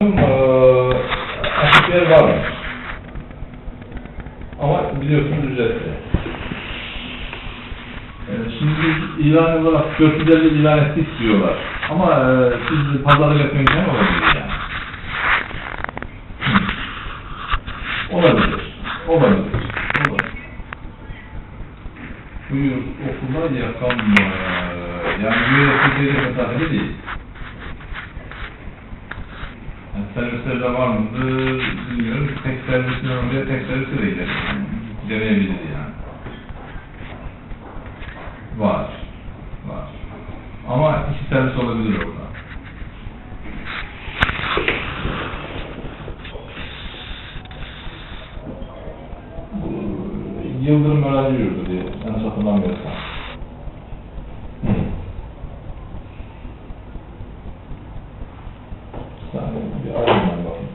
Eee, açık yer var. Ama biliyorsunuz ücretli. Ee, Şimdi ilan olarak 450 ilan ettik diyorlar. Ama e, siz pazarlık etmek için olabilir yani. Olabilir. Olabilir. Olabilir. Buyur okula yakın mı? Yani yönetici mesafede değil. Yani servislerde var mıdır bilmiyorum. Tek servisin oraya tek servise de gider. Yani. Var. Var. Ama iki servis olabilir orada. Yıldırım öğrenci yurdu diye. Yanlış hatırlamıyorsam. Hı. Bir saniye, bir arayayım ben bakayım.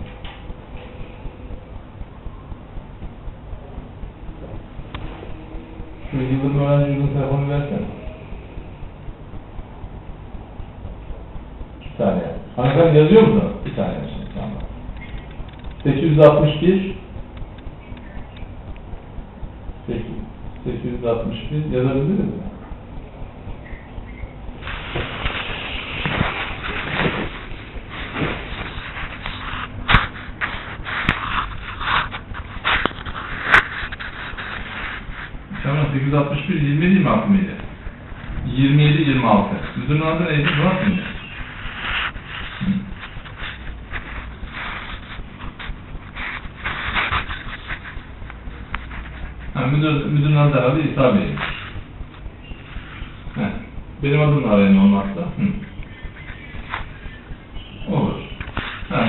Şu Yıldırım öğrenci yurdunun telefonunu versene. Bir saniye. Hanımefendi yazıyor mu? Bir saniye şimdi. Tamam. 861 861 yazabildiniz mi? Tamam 861 27 26 mıydı? 27 26. Müdürün adı neydi? Murat mıydı? Ha, müdür, müdürün adı herhalde İsa Bey. Benim adımla arayın olmazsa. Hı. Olur. Ha,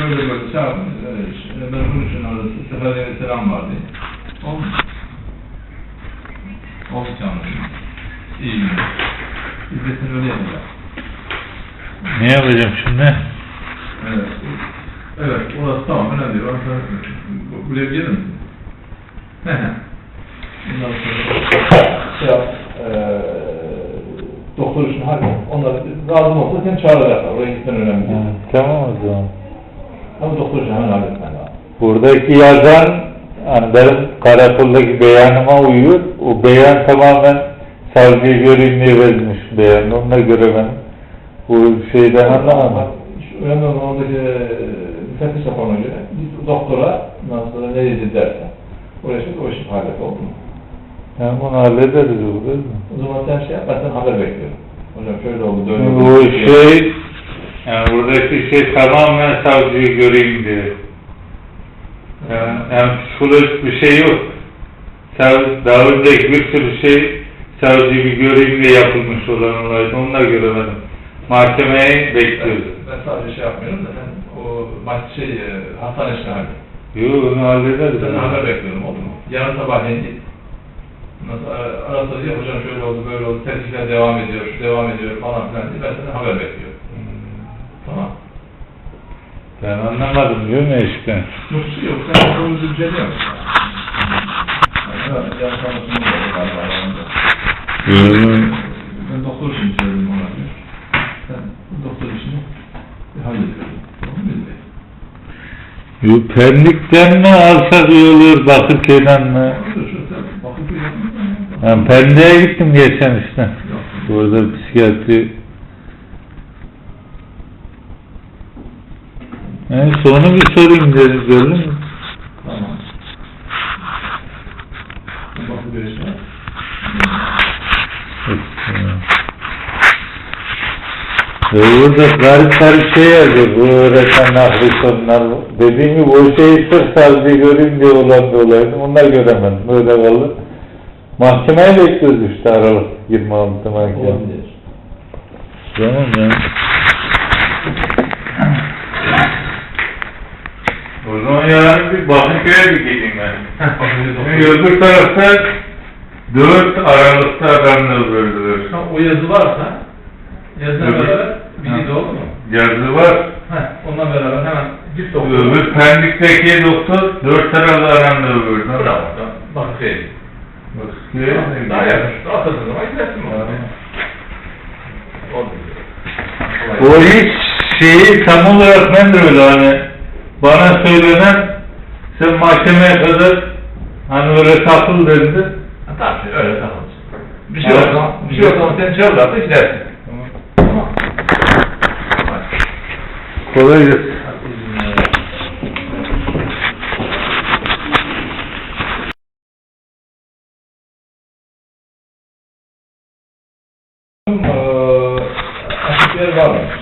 böyle böyle çağırın. İşte, ben bunun için aradım. Seferiye selam var diye. Oldu Oldu canım. İyi günler. İzzetini öyle yapacağım. Ne yapacağım şimdi? Evet. Evet, orası tamam, önemli değil. Orası, bu- buraya gelir misin? He he. Bundan sonra şey yap, eee doktor işini hallet. Onlar lazım olsa seni çağıracaklar. Oraya gitmen önemli değil. Ha, tamam o zaman. Ama doktor işini hemen halletmen lazım. Buradaki yazan benim karakoldaki beyanıma uyuyor. O beyan tamamen savcıyı göreyim diye verilmiş beyan. Onunla göre ben bu şeyden anlamadım. Önemli olan oradaki eee, müfettiş raporuna göre git doktora ondan sonra ne dedi dersen. O işi hallet oldu mu? Yani bunu hallederiz mu? O zaman sen şey yap, ben haber bekliyorum. Hocam şöyle oldu, oldu. Bu şey yani buradaki şey tamamen savcıyı göreyim diye. Yani, psikolojik bir şey yok. Daha önceki bir sürü şey savcıyı bir diye yapılmış olan olaydı. Onunla göremedim. Mahkemeyi Ben, bekliyoruz. ben sadece şey yapmıyorum da sen o baş şey, e, hastane işini hallet. Yok onu hallederiz. Senden haber bekliyorum oldu mu? Yarın sabahleyin git. Nasıl arası diye hocam şöyle oldu, böyle oldu, tetkikler devam ediyor, devam ediyor falan filan diye ben senden haber bekliyorum. Ben anlamadım diyor mu? Yok bir şey yok, sen da galiba yanında. Ben doktor işini söyledim ona diyor. Sen doktor işini Bey? Yok Pendik'ten mi alsak iyi olur Bakırköy'den mi? Ben Pendik'e gittim geçen işte. Yok. Orada psikiyatri Neyse onu bir sorayım dedim gördün mü? Tamam. Bakırköy işine. Ve burada garip garip şey yazıyor. Bu öğretmen Afrikanlar. Dediğim gibi o şeyi sırf sadece göreyim diye olan bir olaydı. Onlar göremedim. Böyle kaldı. Mahkemeye bekliyoruz işte Aralık 26 mahkeme. Olabilir. Tamam ya. O zaman yarın bir Bakırköy'e bir gideyim ben. Çünkü öbür tarafta 4 Aralık'ta randevu verdiler. Ha, O yazı varsa yazına Evet. beraber bilgi de olur mu? Yazı var. Heh, onunla beraber hemen git doktor. Öbür Pendik'teki doktor 4 Aralık'ta randevu verdi. Bravo. Bakırköy'e git. Bakırköy'e mi Daha yakın. Rahat zaman gidersin. Oldu. O hiç şeyi tam olarak ben de öyle hani bana söylenen sen mahkemeye kadar hani öyle takıl dedi. Ha, tamam öyle tamam. Bir şey olsa, bir şey olsa seni çağırırlar da gidersin. Tamam. Kolay gelsin. Eee, açıkları var mı?